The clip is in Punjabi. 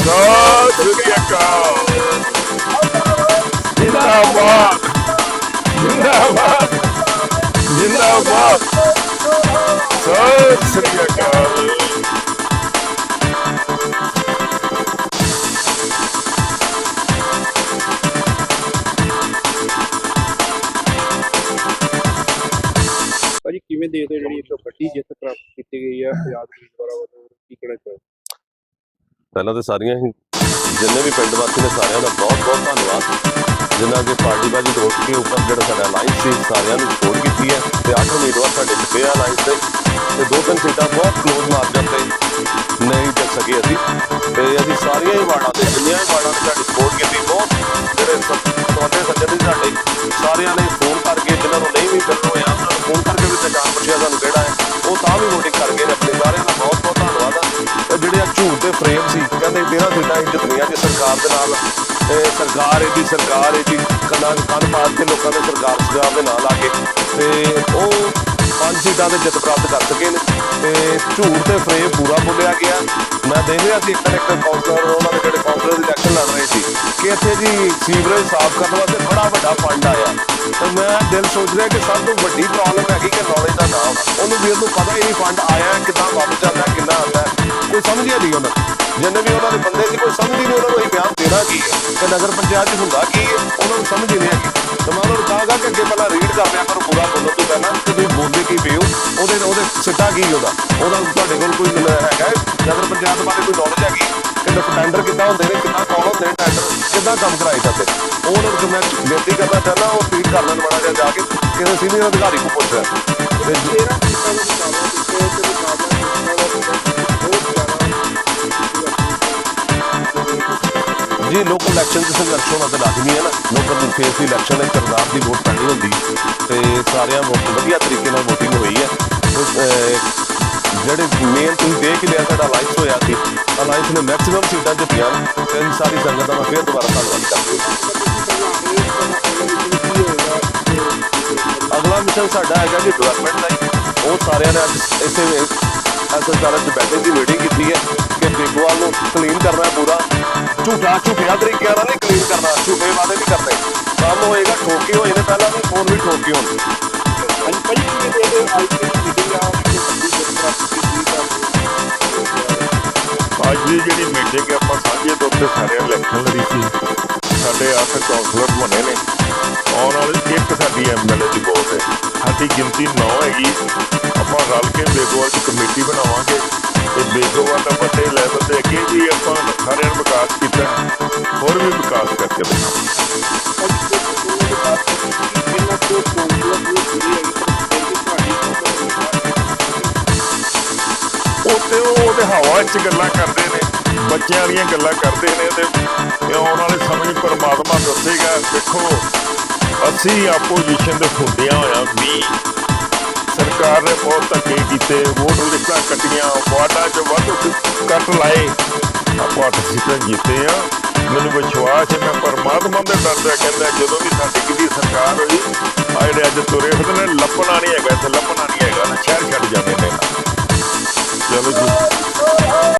ਸਤਿ ਸ੍ਰੀ ਅਕਾਲ ਜਿੰਦਾਬਾਦ ਜਿੰਦਾਬਾਦ ਜਿੰਦਾਬਾਦ ਸਤਿ ਸ੍ਰੀ ਅਕਾਲ ਭਾਜੀ, ਕਿਵੇਂ ਦੇਖਦੇ ਹੋ ਜਿਹੜੀ ਇੱਕ ਵੱਡੀ ਜਿੱਤ ਪ੍ਰਾਪਤ ਕੀਤੀ ਗਈ ਹੈ ਆਜ਼ਾਦ ਦੁਆਰਾ ਵੱਲੋਂ ਕੀ ਕਹਿਣਾ ਚਾਹੋਗੇ? ਪਹਿਲਾਂ ਤਾਂ ਸਾਰੀਆਂ ਹੀ, ਜਿੰਨੇ ਵੀ ਪਿੰਡ ਵਾਸੀ ਨੇ ਸਾਰਿਆਂ ਦਾ ਬਹੁਤ ਬਹੁਤ ਧੰਨਵਾਦ। ਜਿਨ੍ਹਾਂ ਦੇ ਪਾਰਟੀ ਬਾਜੀ ਰੋਕ ਕੇ ਉੱਪਰ ਜਿਹੜਾ ਸਾਡਾ ਲਾਈਨ ਸੀ, ਸਾਰਿਆਂ ਨੂੰ ਸਪੋਰਟ ਕੀਤੀ ਹੈ। ਤੇ ਅੱਠ ਉਮੀਦਵਾਰ ਸਾਡੇ ਜਿੱਤੇ ਆ ਲਾਈਨ ਤੇ। ਤੇ ਦੋ ਤਿੰਨ ਸੀਟਾਂ ਬਹੁਤ ਕਲੋਜ਼ ਮਾਰਜਨ ਤੇ ਨਹੀਂ ਜਿੱਤ ਸਕੇ ਅਸੀਂ। ਤੇ ਅਸੀਂ ਸਾਰੀਆਂ ਹੀ ਵਾਰਡਾਂ ਤੇ, ਜਿੰਨੀਆਂ ਵੀ ਵਾਰਡਾਂ ਨੇ ਸਾਡੀ ਸਪੋਰਟ ਕੀਤੀ, ਬਹੁਤ ਜਿਹੜੇ ਸ- ਤੁਹਾਡੇ ਸੱਜਣ ਨੇ ਸਾਡੇ, ਸਾਰਿਆਂ ਨੇ ਫੋਨ ਕਰਕੇ, ਜਿਨ੍ਹਾਂ ਨੂੰ ਨਹੀਂ ਵੀ ਮਿਲਣ ਹੋਇਆ ਉਹਨਾਂ ਨੂੰ ਫੋਨ ਕਰਕੇ ਵੀ ਪਹਿਚਾਣ ਪੁੱਛਿਆ ਸਾਨੂੰ ਕਿਹੜਾ ਹੈ, ਉਹ ਤਾਂ ਵੀ ਵੋਟਿੰਗ ਕਰ ਗਏ ਨੇ ਆਪਣੇ ਸਾਰਿਆਂ ਦਾ ਬਹੁਤ ਕਹਿੰਦੇ 13 ਸੀਟਾਂ ਹੀ ਸਰਕਾਰ ਦੇ ਨਾਲ ਸਰਕਾਰ ਇਹਦੀ ਸਰਕਾਰ ਇਹਦੀ ਕੰਨਾਂ 'ਚ ਕੰਨ ਪਾੜ ਕੇ ਲੋਕਾਂ ਦੇ ਸਰਕਾਰ ਸਰਕਾਰ ਦੇ ਨਾਲ ਆ ਕੇ ਤੇ ਉਹ ਪੰਜ ਸੀਟਾਂ ਤੇ ਜਿੱਤ ਪ੍ਰਾਪਤ ਕਰ ਸਕੇ ਨੇ ਤੇ ਝੂਠ ਦੇ ਫਰੇਮ ਪੂਰਾ ਬੋਲਿਆ ਗਿਆ। ਮੈਂ ਦੇਖ ਰਿਹਾ ਸੀ ਇੱਕ ਇੱਕ ਕਾਉਂਸਲਰ ਉਹਨਾਂ ਦੇ ਜਿਹੜੇ ਕਾਉਂਸਲਰ ਦੀ ਇਲੈਕਸ਼ਨ ਲੜ ਰਹੇ ਸੀ ਕਿ ਇੱਥੇ ਜੀ ਸੀਵਰੇਜ ਸਾਫ਼ ਕਰਨ ਵਾਸਤੇ ਬੜਾ ਵੱਡਾ ਫੰਡ ਆਇਆ। ਤੇ ਮੈਂ ਦਿਲ ਸੋਚ ਰਿਹਾ ਕਿ ਸਭ ਤੋਂ ਵੱਡੀ ਪ੍ਰੋਬਲਮ ਹੈਗੀ ਕਿ ਨੌਲੇਜ ਦਾ ਨਾਮ ਉਹਨੂੰ ਵੀ ਉਹਨੂੰ ਪਤਾ ਹੀ ਨਹੀਂ ਫੰਡ ਆਇਆ ਉਹਨਾਂ ਨੂੰ ਇਹ ਬਿਆਨ ਦੇਣਾ ਕੀ ਹੈ ਕਿ ਨਗਰ ਪੰਚਾਇਤ 'ਚ ਹੁੰਦਾ ਕੀ ਹੈ? ਉਹਨਾਂ ਨੂੰ ਸਮਝ ਹੀ ਨਹੀਂ ਹੈਗੀ ਤੇ ਮੈਂ ਉਹਨਾਂ ਨੂੰ ਕਹਾਂਗਾ ਕਿ ਅੱਗੇ ਪਹਿਲਾਂ ਰੀਡ ਕਰ ਲਿਆ ਕਰੋ ਪੂਰਾ ਬੋਲਣ ਤੋਂ ਪਹਿਲਾਂ ਕਿ ਤੁਸੀਂ ਬੋਲਦੇ ਕੀ ਪਏ ਹੋ? ਉਹਦੇ ਉਹਦੇ ਸਿੱਟਾ ਕੀ ਉਹਦਾ? ਉਹਦਾ ਤੁਹਾਡੇ ਕੋਲ ਕੋਈ ਹੈਗਾ ਨਗਰ ਪੰਚਾਇਤ ਬਾਰੇ ਕੋਈ ਨੌਲੇਜ ਹੈਗੀ? ਕਿ ਟੈਂਡਰ ਕਿੱਦਾਂ ਹੁੰਦੇ ਨੇ? ਕਿੱਦਾਂ ਕੌਣ ਹੁੰਦੇ ਨੇ ਟੈਂਡਰ ਕਿੱਦਾਂ ਕੰਮ ਕਰਾਏ ਜਾਂਦੇ? ਉਹਨਾਂ ਨੂੰ ਮੈਂ ਬੇਨਤੀ ਕਰਨਾ ਚਾਹੁੰਦਾ, ਉਹ ਫੀਡ ਕਰ ਲੈਣ ਮਾੜਾ ਜਾ ਕੇ ਕਿਸੇ ਸੀਨੀਅਰ ਅਧਿਕਾਰੀ ਕੋਲ ਪੁੱਛ ਰਿਹਾ ਤੇ ਜੇ- ਜੀ ਲੋਕਲ ਇਲੈਕਸ਼ਨ ਚ ਸੰਘਰਸ਼ ਹੋਣਾ ਤਾਂ ਲਾਜ਼ਮੀ ਹੈ ਨਾ। ਲੋਕਲ ਨੂੰ ਫੇਸ ਦੀ ਇਲੈਕਸ਼ਨ ਹੈ ਕਰਦਾਰ ਦੀ ਵੋਟ ਪੈਣੀ ਹੁੰਦੀ। ਤੇ ਸਾਰਿਆਂ ਵੋਟ ਵਧੀਆ ਤਰੀਕੇ ਨਾਲ VOTING ਹੋਈ ਹੈ। ਜਿਹੜੇ ਮੇਨ ਤੁਸੀਂ ਦੇਖ ਹੀ ਲਿਆ ਸਾਡਾ ਅਲਾਈਅੰਸ ਹੋਇਆ ਸੀ। ਅਲਾਈਅੰਸ ਨੇ ਮੈਕਸਿਮਮ ਸੀਟਾਂ ਜਿੱਤੀਆਂ ਤੇ ਅਸੀਂ ਸਾਰੀ ਸੰਗਤ ਦਾ ਮੈਂ ਫੇਰ ਦੁਬਾਰਾ ਧੰਨਵਾਦ ਕਰਦਾ ਅਗਲਾ ਮਿਸ਼ਨ ਸਾਡਾ ਹੈਗਾ ਜੀ ਡਿਵੈਲਪਮੈਂਟ ਦਾ ਉਹ ਸਾਰਿਆਂ ਨੇ ਅੱਜ ਇਸੇ ਐਸਐਸਆਰ ਚ ਬੈਠੇ ਦੀ ਮੀਟਿੰਗ ਕੀਤੀ ਹੈ ਕਿ ਬੇਗੋਵਾਲ ਨੂੰ ਕਲੀਨ ਕਰਨਾ ਹੈ ਪੂਰਾ। ਝੂਠਾ ਝੂਠਿਆ ਤਰੀਕੇ ਨਾਲ ਨਹੀਂ ਕਲੀਨ ਕਰਨਾ। ਝੂਠੇ ਵਾਅਦੇ ਨਹੀਂ ਕਰਨੇ ਕੰਮ ਹੋਏਗਾ ਠੋਕੇ ਹੋਏ ਨੇ ਪਹਿਲਾਂ ਵੀ ਹੁਣ ਵੀ ਠੋਕੇ ਹੋਣ। ਅੱਜ ਦੀ ਦੀ ਜਿਹੜੀ ਮੀਟਿੰਗ ਆਪਾਂ ਸਾਂਝੇ ਤੌਰ ਤੇ ਸਾਰਿਆਂ ਇਲੈਕਸ਼ਨ ਲੜੀ ਸੀ। ਸਾਡੇ ਅੱਠ ਕਾਉਂਸਲਰ ਬਣੇ ਨੇ। ਆਉਣ ਵਾਲੀ ਇੱਕ ਸਾਡੀ ਐਮਐਲਏ ਦੀ ਵੋਟ ਹੈ। ਸਾਡੀ ਗਿਣਤੀ 9 ਹੈਗੀ। ਸਾਰਿਆਂ ਨੇ ਵਿਕਾਸ ਕੀਤਾ, ਹੋਰ ਵੀ ਵਿਕਾਸ ਕਰਕੇ ਦਿਖਾਵਾਂਗੇ ਇਹਨਾਂ ਉਹ ਤੇ ਉਹਦੇ ਹਵਾ 'ਚ ਗੱਲਾਂ ਕਰਦੇ ਨੇ, ਬੱਚਿਆਂ ਵਾਲੀਆਂ ਗੱਲਾਂ ਕਰਦੇ ਨੇ ਤੇ ਇਹ ਆਉਣ ਵਾਲੇ ਸਮੇਂ 'ਚ ਪਰਮਾਤਮਾ ਦੱਸੇਗਾ, ਦੇਖੋ, ਅਸੀਂ ਆਪੋਜੀਸ਼ਨ ਦੇ ਹੁੰਦਿਆਂ ਹੋਇਆ ਵੀ ਸਰਕਾਰ ਨੇ ਬਹੁਤ ਧੱਕੇ ਕੀਤੇ, ਵੋਟ ਲਿਸਟਾਂ ਕੱਟੀਆਂ, ਵਾਰਡਾਂ 'ਚ ਵੱਧ ਕੱਟ ਲਾਏ। ਆਪਾਂ ਅੱਠ ਸੀਟਾਂ ਜਿੱਤੇ ਆ। ਮੈਨੂੰ ਵਿਸ਼ਵਾਸ ਹੈ, ਮੈਂ ਪਰਮਾਤਮਾ ਦੇ ਡਰ ਕਹਿੰਦਾ, ਜਦੋਂ ਵੀ ਸਾਡੀ ਕਿਹਦੀ ਸਰਕਾਰ ਹੋਈ, ਆ ਜਿਹੜੇ ਅੱਜ ਤੁਰੇ ਫਿਰਦੇ ਨੇ, ਲੱਭਣਾ ਨਹੀਂ ਹੈਗਾ ਇੱਥੇ, ਲੱਭਣਾ